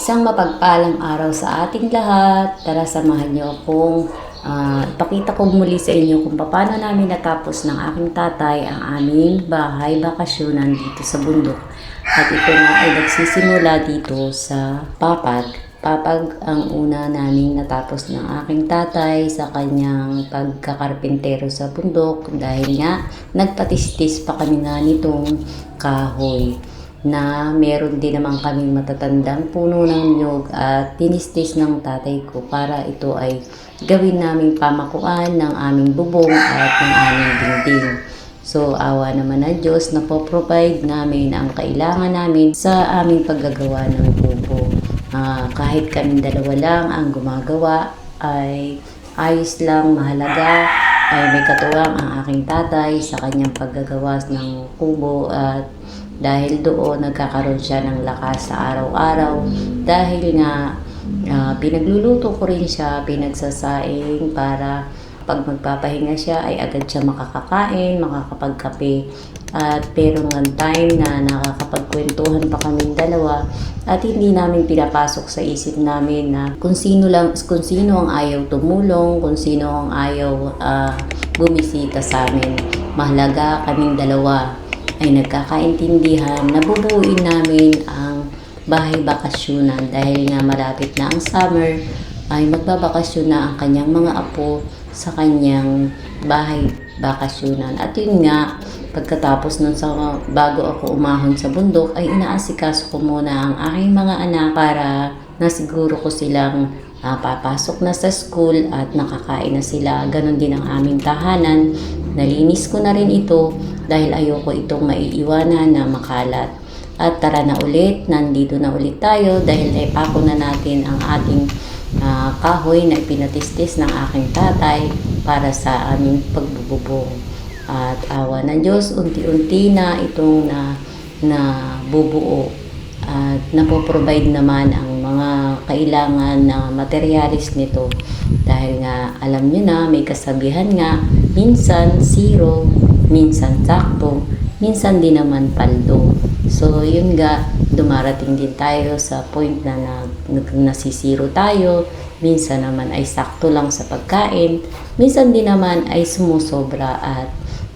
Isang mapagpalang araw sa ating lahat. Tara samahan niyo akong ah, ipakita ko muli sa inyo kung paano namin natapos ng aking tatay ang aming bahay bakasyonan dito sa bundok. At ito nga ay nagsisimula dito sa Papag. Papag ang una naming natapos ng aking tatay sa kanyang pagkakarpintero sa bundok dahil nga nagpatistis pa kami nga nitong kahoy na meron din naman kaming matatandang puno ng nyog at tinistis ng tatay ko para ito ay gawin naming pamakuan ng aming bubong at ng aming dingding. So, awa naman ng Diyos na po-provide namin ang kailangan namin sa aming paggagawa ng kubo. Ah, kahit kami dalawa lang ang gumagawa, ay ayos lang, mahalaga, ay may katuwang ang aking tatay sa kanyang paggagawa ng kubo at dahil doon nagkakaroon siya ng lakas sa araw-araw. Dahil nga ah, pinagluluto ko rin siya, pinagsasaing para pag magpapahinga siya ay agad siya makakakain, makakapagkape. At pero ng time na nakakapagkwentuhan pa kaming dalawa at hindi namin pinapasok sa isip namin na kung sino lang kung sino ang ayaw tumulong, kung sino ang ayaw ah, bumisita sa amin. Mahalaga kaming dalawa ay nagkakaintindihan na bubuuin namin ang bahay bakasyonan dahil nga malapit na ang summer ay magbabakasyon na ang kanyang mga apo sa kanyang bahay bakasyonan. At yun nga, pagkatapos nun sa bago ako umahon sa bundok ay inaasikaso ko muna ang aking mga anak para nasiguro ko silang ah, papasok na sa school at nakakain na sila. Ganon din ang aming tahanan. Nalinis ko na rin ito dahil ayoko itong maiiwanan na makalat. At tara na ulit, nandito na ulit tayo dahil naipako na natin ang ating ah, kahoy na ipinatistis ng aking tatay para sa aming pagbububong. At awa ng Diyos, unti-unti na itong na, na bubuo at napoprovide naman ang mga kailangan na materialis nito dahil nga alam nyo na may kasabihan nga minsan zero, minsan sakto, minsan din naman paldo. So yun nga, dumarating din tayo sa point na, na nag- nasisiro tayo, minsan naman ay sakto lang sa pagkain, minsan din naman ay sumusobra at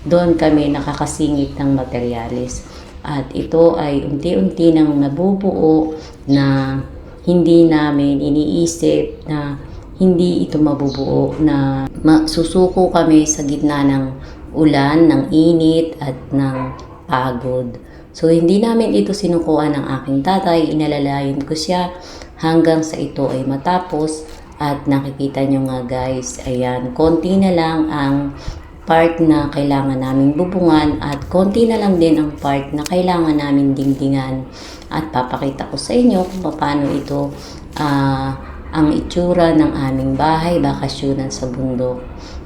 doon kami nakakasingit ng materialis. At ito ay unti-unti nang nabubuo na hindi namin iniisip na hindi ito mabubuo na masusuko kami sa gitna ng ulan, ng init at ng pagod. So hindi namin ito sinukuan ng aking tatay, inalalayan ko siya hanggang sa ito ay matapos. At nakikita nyo nga guys, ayan, konti na lang ang part na kailangan naming bubungan at konti na lang din ang part na kailangan namin dingdingan. At papakita ko sa inyo kung paano ito ah, ang itsura ng aming bahay bakasyonan sa bundok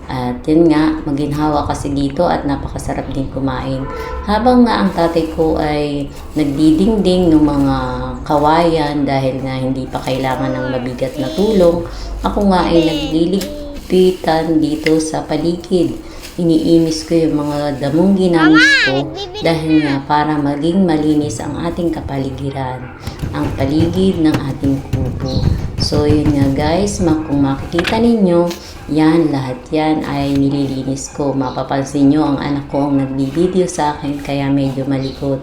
at yun nga, maginhawa kasi dito at napakasarap din kumain. Habang nga ang tatay ko ay nagdidingding ng mga kawayan dahil nga hindi pa kailangan ng mabigat na tulong, ako nga ay nagliligpitan dito sa paligid. Iniimis ko yung mga damong ginamis ko dahil nga para maging malinis ang ating kapaligiran, ang paligid ng ating kubo. So yun nga guys, kung makikita ninyo, yan, lahat yan ay nililinis ko. Mapapansin nyo, ang anak ko ang nagbibideo sa akin, kaya medyo malikot.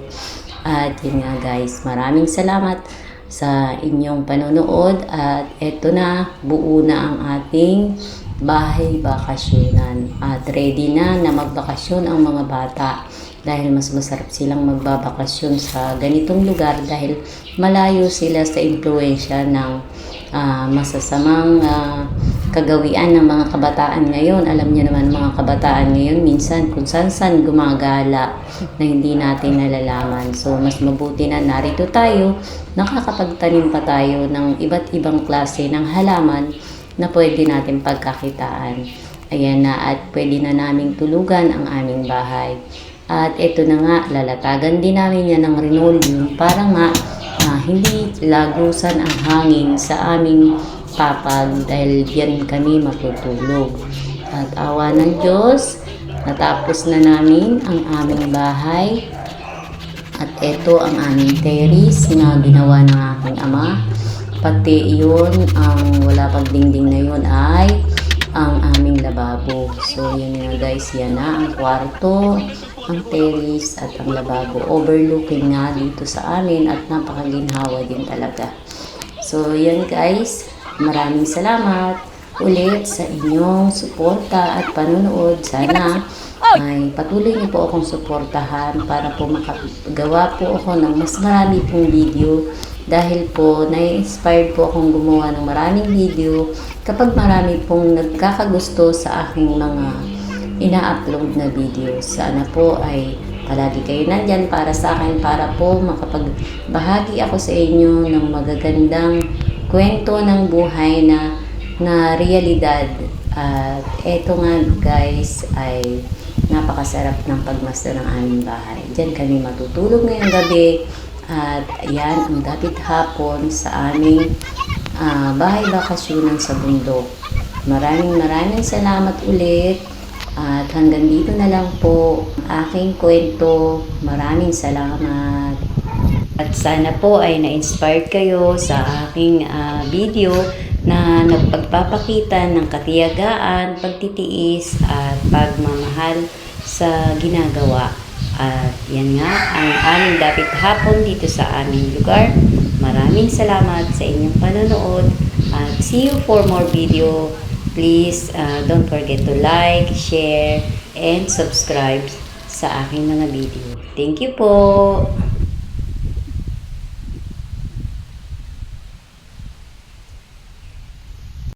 At yun nga guys, maraming salamat sa inyong panonood. At eto na, buo na ang ating bahay bakasyonan. At ready na na magbakasyon ang mga bata dahil mas masarap silang magbabakasyon sa ganitong lugar dahil malayo sila sa impluensya ng ah, masasamang ah, kagawian ng mga kabataan ngayon. Alam niyo naman mga kabataan ngayon minsan kung saan-saan gumagala na hindi natin nalalaman. So mas mabuti na narito tayo, nakakapagtanim pa tayo ng iba't ibang klase ng halaman na pwede natin pagkakitaan. Ayan na at pwede na naming tulugan ang aming bahay. At ito na nga, lalatagan din namin yan ng linoleum para nga hindi lagusan ang hangin sa aming papag dahil diyan kami matutulog. At awa ng Diyos, natapos na namin ang aming bahay. At ito ang aming terrace na ginawa ng aking ama. pati yun, ang wala pang dingding na yun ay ang aming lababo. So, yun nga guys, yan na ang kwarto, ang terrace at ang lababo. Overlooking nga dito sa amin at napakaginhawa din talaga. So, yan guys, maraming salamat ulit sa inyong suporta at panunood. Sana ay patuloy niyo po akong suportahan para po makagawa po ako ng mas marami pong video dahil po na-inspired po akong gumawa ng maraming video kapag marami pong nagkakagusto sa aking mga ina-upload na video. Sana po ay palagi kayo nandyan para sa akin para po makapagbahagi ako sa inyo ng magagandang kwento ng buhay na na realidad. At eto nga guys ay napakasarap ng pagmasdan ng aming bahay. Diyan kami matutulog ngayong gabi at ayan ang dapit hapon sa aming ah, bahay bakasyonan sa bundok. Maraming maraming salamat ulit at hanggang dito na lang po ang aking kwento. Maraming salamat. At sana po ay na-inspired kayo sa aking ah, video na nagpagpapakita ng katiyagaan, pagtitiis at pagmamahal sa ginagawa. At yan nga ang aming dapat hapon dito sa aming lugar. Maraming salamat sa inyong panonood at see you for more video. Please uh, don't forget to like, share, and subscribe sa aking mga video. Thank you po!